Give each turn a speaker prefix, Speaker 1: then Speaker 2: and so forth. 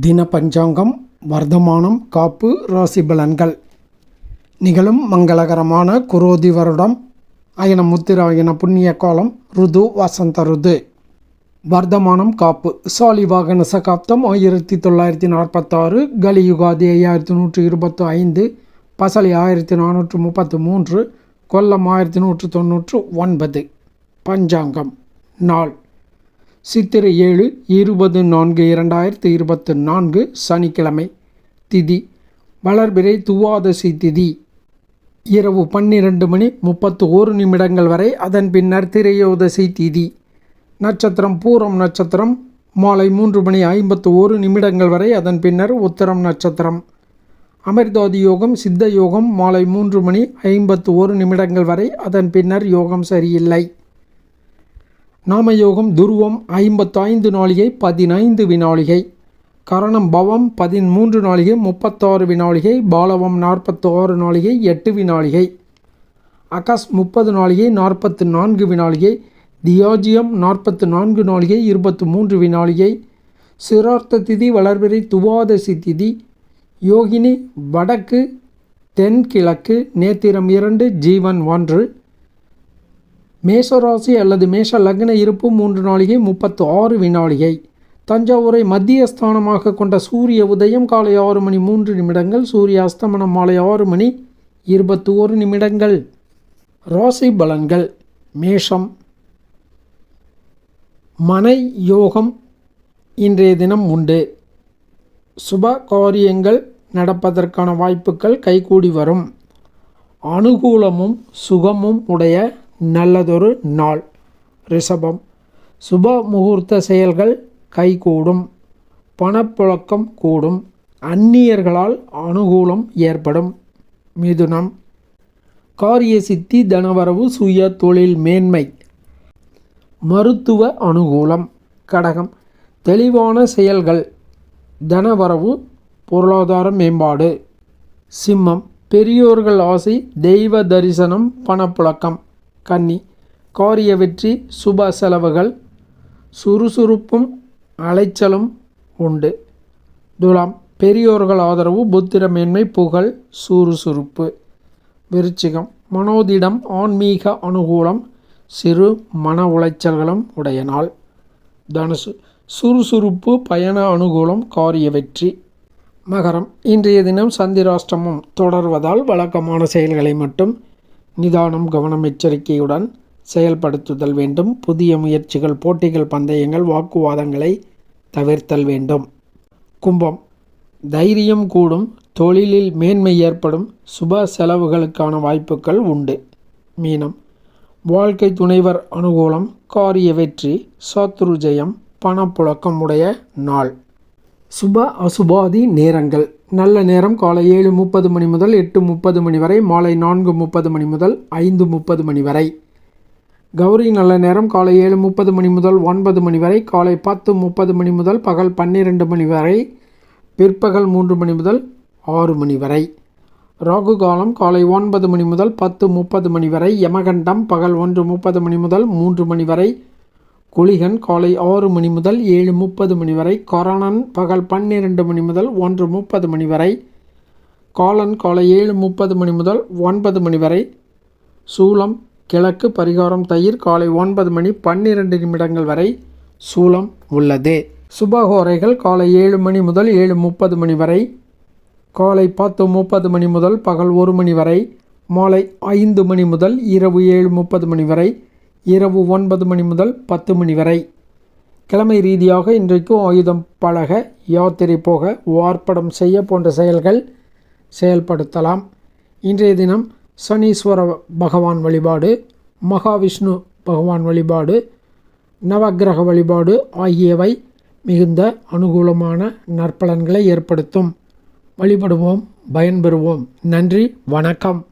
Speaker 1: தின பஞ்சாங்கம் வர்த்தமானம் காப்பு ராசி பலன்கள். நிகழும் மங்களகரமான குரோதி வருடம் அயன முத்திராயன புண்ணிய காலம் ருது வசந்த ருது. வர்த்தமானம் காப்பு. சாலி வாகன சகாப்தம் ஆயிரத்தி தொள்ளாயிரத்தி நாற்பத்தாறு. கலியுகாதி ஐயாயிரத்தி நூற்றி இருபத்தி ஐந்து. பசலி ஆயிரத்தி நானூற்று முப்பத்து மூன்று. கொல்லம் ஆயிரத்தி நூற்று தொண்ணூற்று ஒன்பது. பஞ்சாங்கம். நாள். சித்திரை ஏழு இருபது நான்கு இரண்டாயிரத்தி இருபத்து நான்கு சனிக்கிழமை. திதி வளர்பிறை துவாதசி திதி. இரவு பன்னிரண்டு மணி முப்பத்து ஒரு நிமிடங்கள் வரை அதன் பின்னர் திரையோதசி திதி. நட்சத்திரம் பூரம் நட்சத்திரம் மாலை மூன்று மணி ஐம்பத்து ஒரு நிமிடங்கள் வரை அதன் பின்னர் உத்தரம் நட்சத்திரம். அமிர்தாதி யோகம் சித்த யோகம் மாலை மூன்று மணி ஐம்பத்து ஒரு நிமிடங்கள் வரை அதன் பின்னர் யோகம் சரியில்லை. நாமயோகம் துருவம் ஐம்பத்தைந்து நாளிகை பதினைந்து வினாளிகை. கரணம் பவம் பதிமூன்று நாளிகை முப்பத்தாறு வினாளிகை. பாலவம் நாற்பத்தாறு நாளிகை எட்டு வினாளிகை. அகஸ் முப்பது நாளிகை நாற்பத்து நான்கு வினாளிகை. தியாஜியம் நாற்பத்து நான்கு நாளிகை இருபத்து மூன்று வினாளிகை. சிரார்த்த திதி வளர்பிறை துவாதசி திதி. யோகினி வடக்கு தென்கிழக்கு நேத்திரம் இரண்டு ஜீவன் ஒன்று. மேஷராசி அல்லது மேஷ லக்ன இருப்பு மூன்று நாளிகை முப்பத்து ஆறு வினாளிகை தஞ்சாவூரை மத்திய ஸ்தானமாக கொண்ட சூரிய உதயம் காலை ஆறு மணி மூன்று நிமிடங்கள் சூரிய அஸ்தமனம் மாலை ஆறு மணி இருபத்தி ஓரு நிமிடங்கள். ராசி பலன்கள். மேஷம். மனை யோகம் இன்றைய தினம் உண்டு. சுப காரியங்கள் நடப்பதற்கான வாய்ப்புகள் கைகூடி வரும். அனுகூலமும் சுகமும் உடைய நல்லதொரு நாள். ரிஷபம். சுப முகூர்த்த செயல்கள் கைகூடும். பணப்புழக்கம் கூடும். அந்நியர்களால் அனுகூலம் ஏற்படும். மிதுனம். காரிய சித்தி தனவரவு சுய தொழில் மேன்மை. மருத்துவ அனுகூலம். கடகம். தெளிவான செயல்கள். தனவரவு பொருளாதார மேம்பாடு. சிம்மம். பெரியோர்கள் ஆசை தெய்வ தரிசனம் பணப்புழக்கம். கன்னி. காரிய வெற்றி சுப செலவுகள் சுறுசுறுப்பும் அலைச்சலும் உண்டு. துலாம் பெரியோர்கள் ஆதரவு புத்திரமேன்மை புகழ் சுறுசுறுப்பு. விருச்சிகம் மனோதிடம் ஆன்மீக அனுகூலம் சிறு மன உளைச்சல்களும் உடைய நாள் தனுசு சுறுசுறுப்பு பயண அனுகூலம் காரிய வெற்றி. மகரம் இன்றைய தினம் சந்திராஷ்டமம் தொடர்வதால் வழக்கமான செயல்களை மட்டும் நிதானம் கவனம் எச்சரிக்கையுடன் செயல்படுத்துதல் வேண்டும். புதிய முயற்சிகள் போட்டிகள் பந்தயங்கள் வாக்குவாதங்களை தவிர்த்தல் வேண்டும். கும்பம். தைரியம் கூடும். தொழிலில் மேன்மை ஏற்படும். சுப செலவுகளுக்கான வாய்ப்புகள் உண்டு. மீனம். வாழ்க்கை துணைவர் அனுகூலம் காரிய வெற்றி சத்ருஜயம் பணப்புழக்கம் உடைய நாள். சுப அசுபாதி நேரங்கள். நல்ல நேரம் காலை ஏழு முப்பது மணி முதல் எட்டு முப்பது மணி வரை மாலை நான்கு முப்பது மணி முதல் ஐந்து முப்பது மணி வரை. கௌரி நல்ல நேரம் காலை ஏழு முப்பது மணி முதல் ஒன்பது மணி வரை காலை பத்து முப்பது மணி முதல் பகல் பன்னிரெண்டு மணி வரை பிற்பகல் மூன்று மணி முதல் ஆறு மணி வரை. ராகு காலம் காலை ஒன்பது மணி முதல் பத்து முப்பது மணி வரை யமகண்டம் பகல் ஒன்று முப்பது மணி முதல் மூன்று மணி வரை குளிகன் காலை ஆறு மணி முதல் ஏழு முப்பது மணி வரை கொரணன் பகல் பன்னிரெண்டு மணி முதல் ஒன்று முப்பது மணி வரை காலன் காலை ஏழு முப்பது மணி முதல் ஒன்பது மணி வரை சூலம் கிழக்கு பரிகாரம் தயிர் காலை ஒன்பது மணி பன்னிரண்டு நிமிடங்கள் வரை சூலம் உள்ளது. சுபகோரைகள் காலை ஏழு மணி முதல் ஏழு முப்பது மணி வரை காலை பத்து முப்பது மணி முதல் பகல் ஒரு மணி வரை மாலை ஐந்து மணி முதல் இரவு ஏழு முப்பது மணி வரை இரவு ஒன்பது மணி முதல் பத்து மணி வரை. கிழமை ரீதியாக இன்றைக்கு ஆயுதம் பழக யாத்திரை போக வார்ப்படம் செய்ய போன்ற செயல்கள் செயல்படுத்தலாம். இன்றைய தினம் சனீஸ்வர பகவான் வழிபாடு மகாவிஷ்ணு பகவான் வழிபாடு நவக்கிரக வழிபாடு ஆகியவை மிகுந்த அனுகூலமான நற்பலன்களை ஏற்படுத்தும். வழிபடுவோம் பயன்பெறுவோம். நன்றி வணக்கம்.